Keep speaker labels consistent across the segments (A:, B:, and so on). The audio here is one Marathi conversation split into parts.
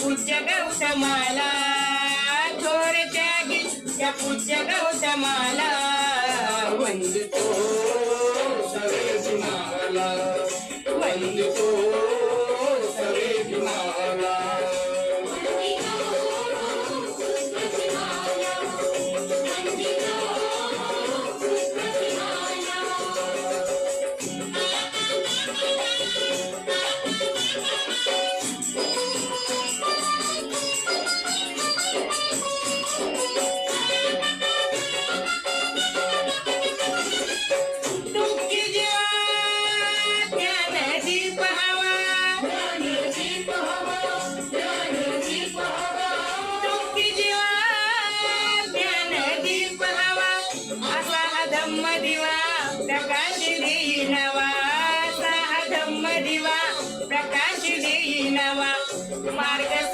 A: पूज्य गौतमाला थोर त्यागी. त्या पूज्य गौतमाला वंदितो सवे माला वंदितो மாறுகள்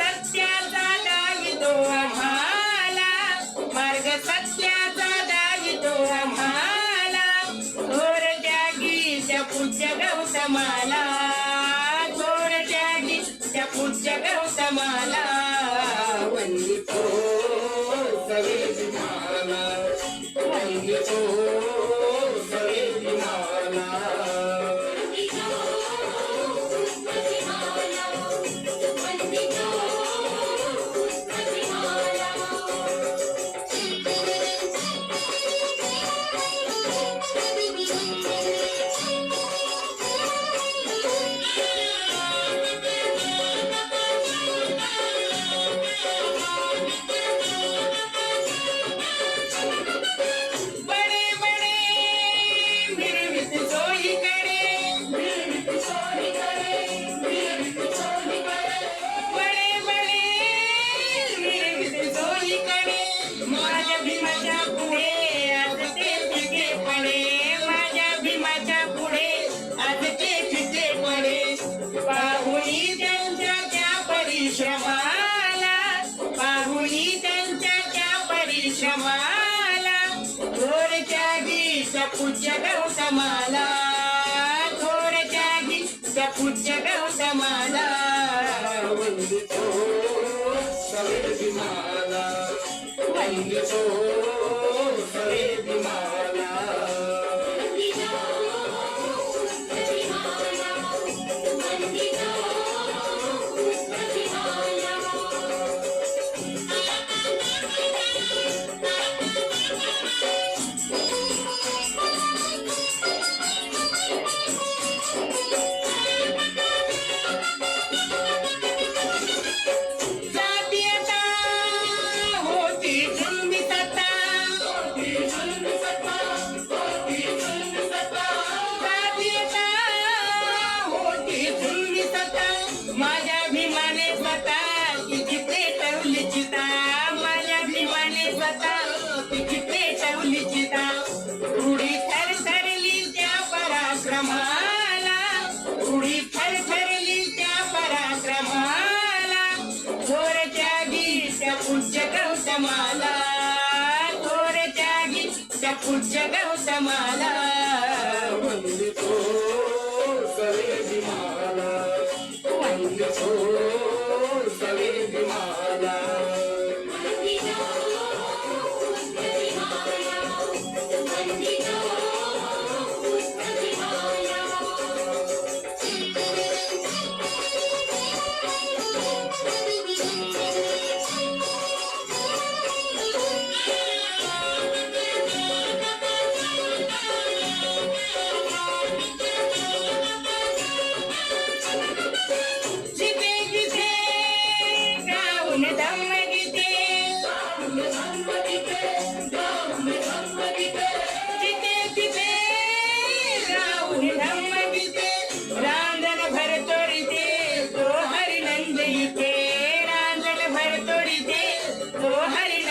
A: परिश्रमाला पाहुणी त्यांच्या त्या परिश्रमाला थोर गी सपूज्य गौतमाला थोर गी सपूज्य गौतमाला. वंदितो सवे माला वंदितो माझ्या भीमाने स्वतः तिची पेटवली चिता. माझ्या भीमाने स्वतः तिची पेटवली चिता. रुढी थरथरली त्या पराक्रमाला. रुढी थरथरली त्या पराक्रमाला. थोरच्या गीत्या पूज्य गौतमाला. थोरच्या गीत्या पूज्य गौतमाला.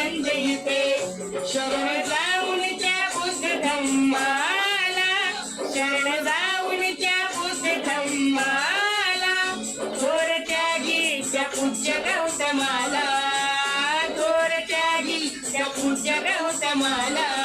A: हरिनंद शरण जाऊनच्या बुद्ध धम्माला. शरण जाऊनच्या बुद्ध धम्माला. थोर त्यागी त्या पूज्य गौतमाला. थोर त्यागी त्या पूज्य गौतमाला.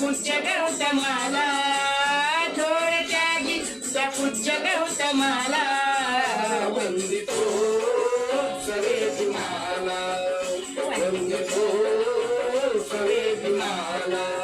A: पुच्छ गौतमाला थोर त्यागी त्या पुच्छ गौतमाला.
B: वंदितो सवे तुम्हाला वंदितो
A: सवे तुम्हाला